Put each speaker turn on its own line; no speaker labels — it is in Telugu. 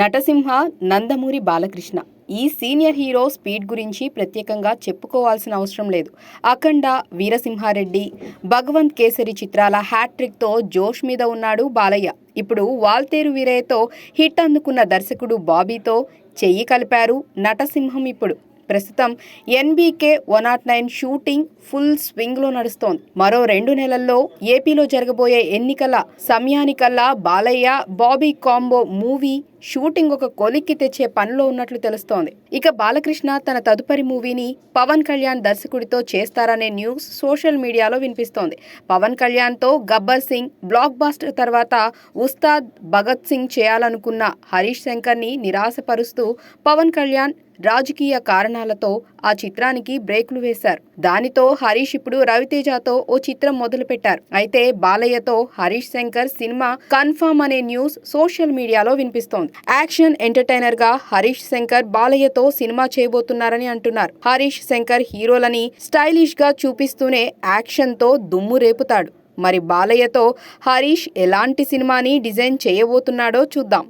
నటసింహ నందమూరి బాలకృష్ణ. ఈ సీనియర్ హీరో స్పీడ్ గురించి ప్రత్యేకంగా చెప్పుకోవాల్సిన అవసరం లేదు. అఖండ వీరసింహారెడ్డి భగవంత్ కేసరి చిత్రాల హ్యాట్రిక్తో జోష్ మీద ఉన్నాడు బాలయ్య. ఇప్పుడు వాల్తేరు వీరయ్యతో హిట్ అందుకున్న దర్శకుడు బాబీతో చెయ్యి కలిపారు నటసింహం ఇప్పుడు. ప్రస్తుతం NBK one naught nine shooting full స్వింగ్లో నడుస్తోంది. మరో రెండు నెలల్లో ఏపీలో జరగబోయే ఎన్నికల సమయానికల్లా Balayya Bobby combo movie shooting ఒక కొలిక్కి తెచ్చే పనిలో ఉన్నట్లు తెలుస్తోంది. ఇక బాలకృష్ణ తన తదుపరి మూవీని పవన్ కళ్యాణ్ దర్శకుడితో చేస్తారనే న్యూస్ సోషల్ మీడియాలో వినిపిస్తోంది. పవన్ కళ్యాణ్తో గబ్బర్ సింగ్ బ్లాక్ బాస్టర్ తర్వాత ఉస్తాద్ భగత్ సింగ్ చేయాలనుకున్న హరీష్ శంకర్ని నిరాశపరుస్తూ పవన్ కళ్యాణ్ రాజకీయ కారణాలతో ఆ చిత్రానికి బ్రేకులు వేశారు. దానితో హరీష్ ఇప్పుడు రవితేజతో ఓ చిత్రం మొదలుపెట్టారు. అయితే బాలయ్యతో హరీష్ శంకర్ సినిమా కన్ఫర్మ్ అనే న్యూస్ సోషల్ మీడియాలో వినిపిస్తోంది. యాక్షన్ ఎంటర్టైనర్గా హరీష్ శంకర్ బాలయ్యతో సినిమా చేయబోతున్నారని అంటున్నారు. హరీష్ శంకర్ హీరోలని స్టైలిష్గా చూపిస్తూనే యాక్షన్తో దుమ్ము రేపుతాడు. మరి బాలయ్యతో హరీష్ ఎలాంటి సినిమాని డిజైన్ చేయబోతున్నాడో చూద్దాం.